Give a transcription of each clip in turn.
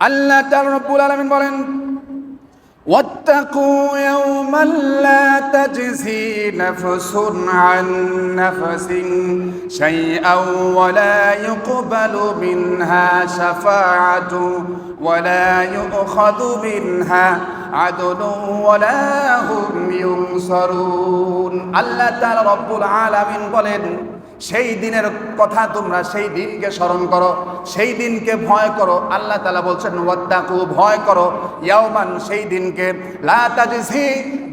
আল্লাহ তাআলা রব্বুল আলামিন বলেন واتقوا يوما لا تجزي نفس عن نفس شيئا ولا يقبل منها شفاعة ولا يؤخذ منها عدل ولا هم ينصرون الله تعالى رب العالمين বলেন সেই দিনের কথা তোমরা সেই দিনকে স্মরণ করো, সেই দিনকে ভয় করো। আল্লাহ তালা বলছেন, ওয়াত্তাকু, ভয় করো। ইয়াওমান, সেই দিনকে। লা তাজসি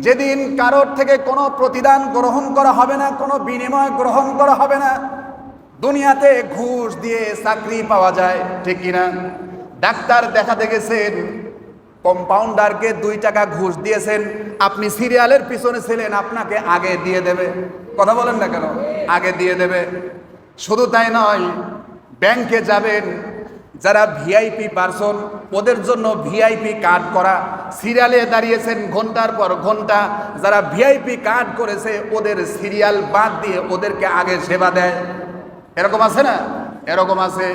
যেদিন কারোর থেকে কোনো প্রতিদান গ্রহণ করা হবে না, কোনো বিনিময় গ্রহণ করা হবে না। দুনিয়াতে ঘুষ দিয়ে চাকরি পাওয়া যায়, ঠিক কিনা? ডাক্তার দেখাতে গেছেন কম্পাউন্ডারকে দুই টাকা ঘুষ দিয়েছেন, আপনি সিরিয়ালের পিছনে ছিলেন, আপনাকে আগে দিয়ে দেবে। কথা বলেন না কেন? আগে দিয়ে দেবে। শুধু তাই নয়, ব্যাংকে যাবেন, যারা ভিআইপি পার্সন ওদের জন্য ভিআইপি কার্ড করা। সিরিয়ালে দাঁড়িয়েছেন ঘণ্টার পর ঘণ্টা, যারা ভিআইপি কার্ড করেছে, ওদের সিরিয়াল বাদ দিয়ে ওদেরকে আগে সেবা দেয়। এরকম আছে না? এরকম আছে।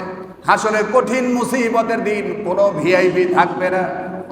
হাসলে কঠিন মুসিবতের দিন কোনো ভিআইপি থাকবে না।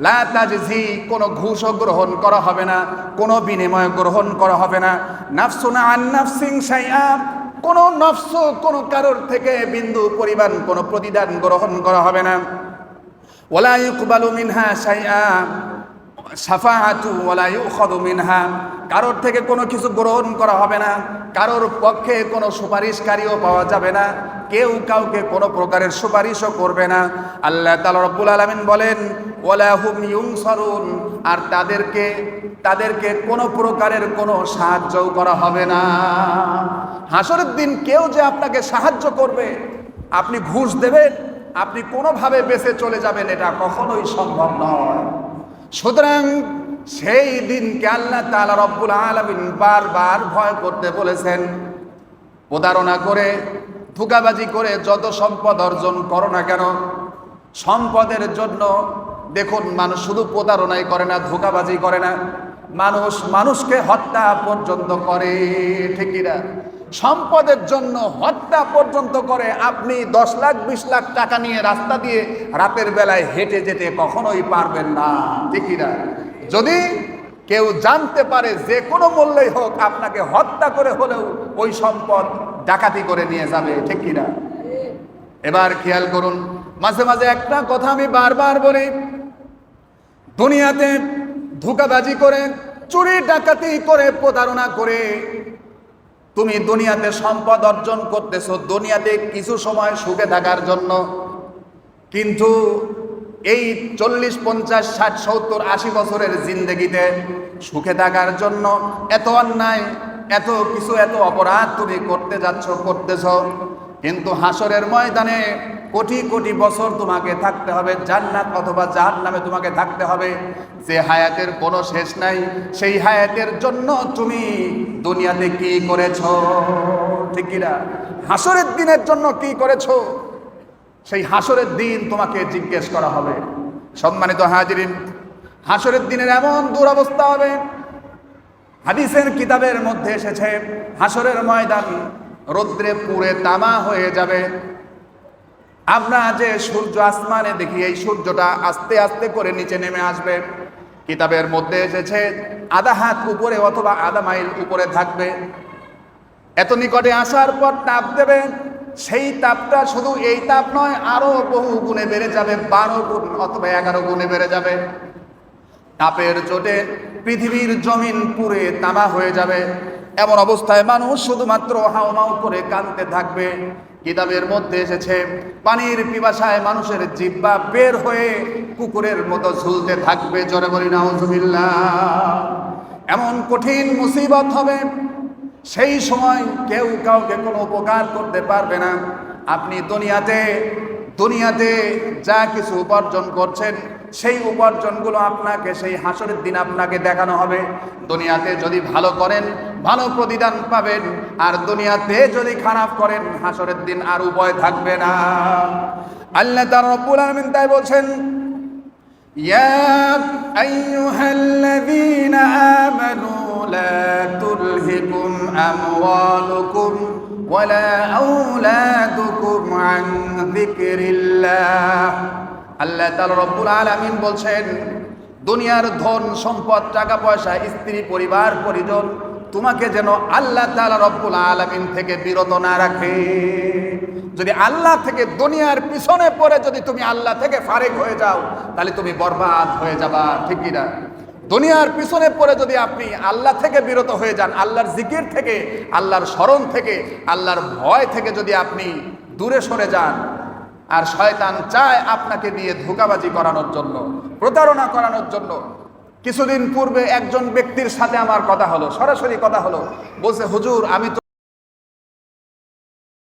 লা তাজজি, কোনো ঘুষও গ্রহণ করা হবে না, কোনো বিনিময় গ্রহণ করা হবে না। নাফসুনা আন নাফসিং শাইআ, কোনো নফস কোনো কারোর থেকে বিন্দু পরিমাণ কোনো প্রতিদান গ্রহণ করা হবে না। ওলা ইকবালু মিনহা শাইআ সাফাহাতু ওয়ালা ইউখাযু মিনহা। কারোর থেকে কোনো কিছু গ্রহণ করা হবে না। কারোর পক্ষে কোনো সুপারিশকারীও পাওয়া যাবে না। কেউ কাউকে কোনো প্রকারের সুপারিশও করবে না। আল্লাহ তাআলা রব্বুল আলামিন বলেন, ওয়ালা হুম ইউনসারুন। আর তাদেরকে তাদেরকে কোনো প্রকারের কোনো সাহায্যও করা হবে না। হাসরের দিন কেউ যে আপনাকে সাহায্য করবে, আপনি ঘুষ দেবেন, আপনি কোনোভাবে বেঁচে চলে যাবেন, এটা কখনোই সম্ভব নয়। সুতরাং সেই দিনকে আল্লাহ তাআলা রব্বুল আলামিন বারবার ভয় করতে বলেছেন। প্রতারণা করে, ধোকাবাজি করে যত সম্পদ অর্জন করো না কেন, সম্পদের জন্য দেখুন মানুষ শুধু প্রতারণাই করে না, ধোকাবাজি করে না। মানুষ মানুষকে হত্যা পর্যন্ত করে, ঠিকই না? সম্পদের জন্য হত্যা পর্যন্ত করে আপনি দশ লাখ, বিশ লাখ টাকা নিয়ে রাস্তা দিয়ে রাতের বেলায় হেঁটে যেতে কখনোই পারবেন না। ঠিকই না যদি কেউ জানতে পারে যে কোনো মূল্যই হোক আপনাকে হত্যা করে হলেও ওই সম্পদ ডাকাতি করে নিয়ে যাবে, ঠিক কিনা? এবার খেয়াল করুন, মাঝে মাঝে একটা কথা আমি বারবার বলি, দুনিয়াতে ধোকাবাজি করে, চুরি ডাকাতি করে প্রতারণা করে তুমি দুনিয়াতে সম্পদ অর্জন করতেছো, দুনিয়াতে কিছু সময় সুখে থাকার জন্য। কিন্তু এই চল্লিশ, পঞ্চাশ, ষাট, সত্তর, আশি বছরের জিন্দগিতে সুখে থাকার জন্য এত অন্যায়, এত কিছু, এত অপরাধ তুমি করতে যাচ্ছ, করতেছ। কিন্তু হাসরের ময়দানে কোটি কোটি বছর তোমাকে থাকতে হবে, জান্নাত অথবা জাহান নামে তোমাকে থাকতে হবে। যে হায়াতের কোনো শেষ নাই, সেই হায়াতের জন্য তুমি দুনিয়াতে কি করেছ? ঠিক কিনা? হাসরের দিনের জন্য কি করেছ? সেই হাসরের দিন তোমাকে জিজ্ঞেস করা হবে। সম্মানিত হাজিরিন, হাসরের দিনের এমন দুরবস্থা হবে, হাদিসের কিতাবের মধ্যে এসেছে, হাসরের ময়দান রৌদ্রে পুড়ে তামা হয়ে যাবে। আমরা যে সূর্য আসমানে দেখি, এই সূর্যটা আস্তে আস্তে করে নিচে নেমে আসবে। কিতাবের মধ্যে এসেছে, আধা হাত উপরে অথবা আধা মাইল উপরে থাকবে। এত নিকটে আসার পর তাপ দেবে। সেই তাপটা শুধু এই তাপ নয়, আরও বহু গুণে বেড়ে যাবে, বারো গুণ অথবা এগারো গুণে বেড়ে যাবে। তাপের চোটে পৃথিবীর জমিন পুড়ে তামা হয়ে যাবে। এমন অবস্থায় মানুষ শুধুমাত্র হাউমাউ করে কাঁদতে থাকবে। কিতাবের মধ্যে এসেছে, পানির পিপাসায় মানুষের জিব্বা বের হয়ে কুকুরের মতো ঝুলতে থাকবে। জোরে বলি, নাউজুবিল্লাহ। এমন কঠিন মুসিবত হবে, সেই সময় কেউ কাউকে কোনো উপকার করতে পারবে না। আপনি দুনিয়াতে দুনিয়াতে যা কিছু উপার্জন করছেন, সেই উপার্জনগুলো আপনাকে, সেই হাসরের দিন আপনাকে দেখানো হবে। দুনিয়াতে যদি ভালো করেন ভালো প্রতিদান পাবেন আর দুনিয়াতে যদি খারাপ করেন হাসরের দিন আর উপায় থাকবে না আল্লাহ তার রব্বুল আলামিন তাই বলছেন يا أيها الذين آمنوا لا تلهكم أموالكم ولا أولادكم عن ذكر الله আল্লাহ তাআলা রব্বুল আলামিন বলছেন দুনিয়ার ধন সম্পদ টাকা পয়সা স্ত্রী পরিবার পরিজন তোমাকে যেন আল্লাহ তাআলা রব্বুল আলামিন থেকে বিরত না রাখে। যদি আল্লাহ থেকে দুনিয়ার পিছনে পড়ে যদি তুমি আল্লাহ থেকে ফারেক হয়ে যাও, তাহলে তুমি বরবাদ হয়ে যাবা, ঠিক কিনা দুনিয়ার পিছনে পড়ে যদি আপনি আল্লাহ থেকে বিরত হয়ে যান, আল্লাহর জিকির থেকে, আল্লাহর স্মরণ থেকে, আল্লাহর ভয় থেকে যদি আপনি দূরে সরে যান, আর শয়তান চায় আপনাকে দিয়ে ধোকাবাজি করানোর জন্য, প্রতারণা করানোর জন্য কিছুদিন পূর্বে একজন ব্যক্তির সাথে আমার কথা হলো, সরাসরি কথা হলো। বলছে, হুজুর, আমি তো